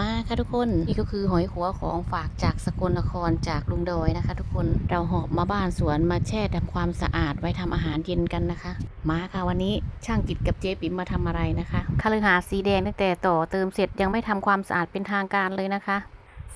มาค่ะทุกคนนี่ก็คือหอยขัวของฝากจากสกลนครจากลุงดอยนะคะ ทุกคนเราหอบมาบ้านสวนมาแช่ทำความสะอาดไว้ทำอาหารเย็นกันนะคะ มาค่ะวันนี้ช่างกิจกับเจ๊ปิ๋มมาทำอะไรนะคะคฤหาสน์สีแดงตั้งแต่ต่อเติมเสร็จยังไม่ทำความสะอาดเป็นทางการเลยนะคะ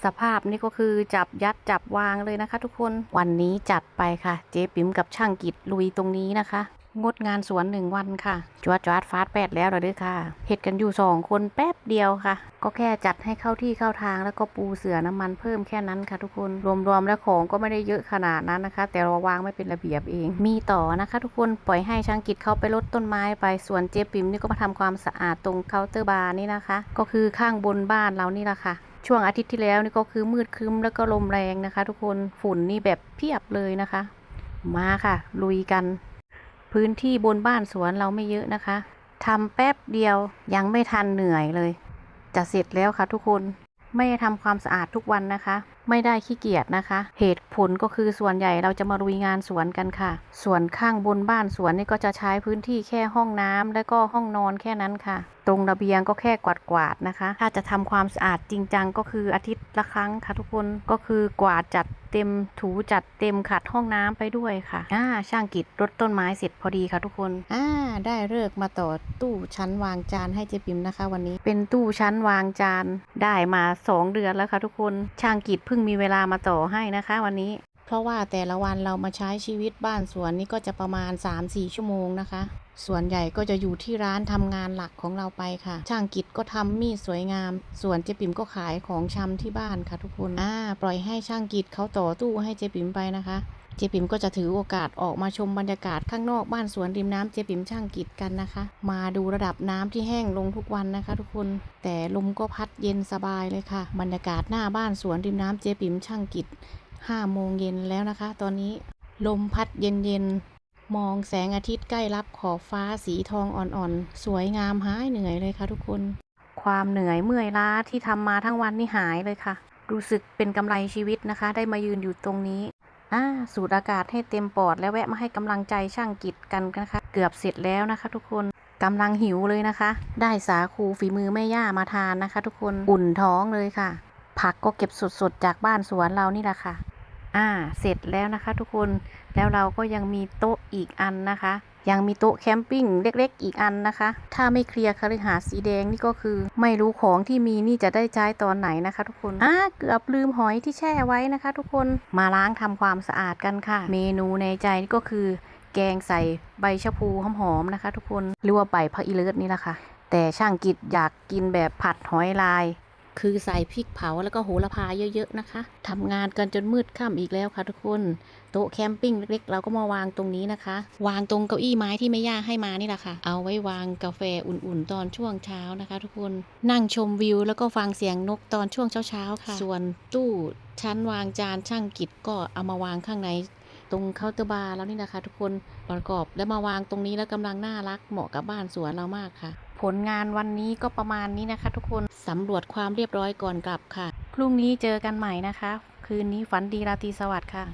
สภาพนี่ก็คือจับยัดจับวางเลยนะคะ ทุกคนวันนี้จัดไปค่ะ เจ๊ปิ๋มกับช่างกิจลุยตรงนี้นะคะ งดงานสวนหนึ่งวันค่ะจวดจวดฟาดแปดแล้วเหรอเด้อค่ะเห็ดกันอยู่สองคนแป๊บเดียวค่ะ ก็แค่จัดให้เข้าที่เข้าทางแล้วก็ปูเสือน้ำมันเพิ่มแค่นั้นค่ะทุกคน รวมๆแล้วของก็ไม่ได้เยอะขนาดนั้นนะคะ แต่เราวางไม่เป็นระเบียบเอง มีต่อนะคะ ทุกคนปล่อยให้ช่างกิจเขาไปลดต้นไม้ไปส่วนเจ๊ปิ๋มนี่ก็มาทำความสะอาดตรงเคาน์เตอร์บาร์นี่นะคะ ก็คือข้างบนบ้านเรานี่แหละค่ะช่วงอาทิตย์ที่แล้วนี่ก็คือมืดครึ้มแล้วก็ลมแรงนะคะ ทุกคนฝุ่นนี่แบบเพียบเลยนะคะ มาค่ะ ลุยกัน พื้นที่บนบ้านสวนเราไม่เยอะนะคะทำแป๊บเดียวยังไม่ทันเหนื่อยเลย จะเสร็จแล้วค่ะทุกคนไม่ทำความสะอาดทุกวันนะคะ ไม่ได้ขี้เกียจนะคะ เหตุผลก็คือส่วนใหญ่เราจะมาลุยงานสวนกันค่ะ ส่วนข้างบนบ้านสวนนี่ก็จะใช้พื้นที่แค่ห้องน้ำและก็ห้องนอนแค่นั้นค่ะ ตรงระเบียงก็แค่กวาดกวาดๆนะคะ ถ้าจะทำความสะอาดจริงจังก็คืออาทิตย์ละครั้งค่ะทุกคนก็คือกวาดจัดเต็มถูจัดเต็มขัดห้องน้ำไปด้วยค่ะอ่าช่างกิจรดต้นไม้เสร็จพอดีค่ะทุกคนอ่าได้เลิกมาต่อตู้ชั้นวางจานให้เจ๊ปิมนะคะ วันนี้เป็นตู้ชั้นวางจานได้มาสองเดือนแล้วค่ะทุกคน ช่างกิจเพิ่งมีเวลามาต่อให้นะคะ วันนี้ เพราะว่าแต่ละวันเรามาใช้ชีวิตบ้านสวนนี่ก็จะประมาณ 3-4 ชั่วโมงนะคะ ส่วนใหญ่ก็จะอยู่ที่ร้านทำงานหลักของเราไปค่ะ ช่างกิจก็ทำมีดสวยงาม ส่วนเจ๊ปิ๋มก็ขายของชำที่บ้านค่ะทุกคนอ่าปล่อยให้ช่างกิจเขาต่อตู้ให้เจ๊ปิ๋มไปนะคะเจ๊ปิ๋มก็จะถือโอกาสออกมาชมบรรยากาศข้างนอกบ้านสวนริมน้ำเจ๊ปิ๋มช่างกิจกันนะคะ มาดูระดับน้ำที่แห้งลงทุกวันนะคะ ทุกคนแต่ลมก็พัดเย็นสบายเลยค่ะ บรรยากาศหน้าบ้านสวนริมน้ำเจ๊ปิ๋มช่างกิจ ห้าโมงเย็นแล้วนะคะ ตอนนี้ลมพัดเย็นๆ มองแสงอาทิตย์ใกล้รับขอบฟ้าสีทองอ่อนๆ สวยงามหายเหนื่อยเลยค่ะทุกคน ความเหนื่อยเมื่อยล้าที่ทำมาทั้งวันนี่หายเลยค่ะ รู้สึกเป็นกำไรชีวิตนะคะ ได้มายืนอยู่ตรงนี้อ่าสูดอากาศให้เต็มปอด แล้วแวะมาให้กำลังใจช่างกิจกันนะคะ เกือบเสร็จแล้วนะคะ ทุกคนกำลังหิวเลยนะคะ ได้สาคูฝีมือแม่ย่ามาทานนะคะ ทุกคนอุ่นท้องเลยค่ะ ผักก็เก็บสดๆจากบ้านสวนเรานี่แหละค่ะ อ่า เสร็จแล้วนะคะทุกคน แล้วเราก็ยังมีโต๊ะอีกอันนะคะ ยังมีโต๊ะแคมปิ้งเล็กๆ อีกอันนะคะ ถ้าไม่เคลียร์คฤหาสน์สีแดงนี่ก็คือ ไม่รู้ของที่มีนี่จะได้ใช้ตอนไหนนะคะ ทุกคน อ่า เกือบลืมหอยที่แช่ไว้นะคะ ทุกคน มาล้างทำความสะอาดกันค่ะ เมนูในใจนี่ก็คือ แกงใส่ใบชะพูหอมๆนะคะ ทุกคน หรือว่าใบพะอีเลิศนี่แหละค่ะ แต่ช่างกิจอยากกินแบบผัดหอยลาย คือใส่พริกเผาแล้วก็โหระพาเยอะๆนะคะทำงานกันจนมืดค่ำอีกแล้วค่ะทุกคนโต๊ะแคมปิ้งเล็กๆเราก็มาวางตรงนี้นะคะ วางตรงเก้าอี้ไม้ที่แม่ย่าให้มานี่แหละค่ะ เอาไว้วางกาแฟอุ่นๆตอนช่วงเช้านะคะ ทุกคนนั่งชมวิว แล้วก็ฟังเสียงนกตอนช่วงเช้าๆค่ะ ส่วนตู้ชั้นวางจานช่างกิจก็เอามาวางข้างในตรงเคาน์เตอร์บาร์แล้วนี่นะคะ ทุกคนประกอบแล้วมาวางตรงนี้แล้วกำลังน่ารักเหมาะกับบ้านสวนเรามากค่ะ ผลงานวันนี้ก็ประมาณนี้นะคะ ทุกคนสำรวจความเรียบร้อยก่อนกลับค่ะ พรุ่งนี้เจอกันใหม่นะคะ คืนนี้ฝันดีราตรีสวัสดิ์ค่ะ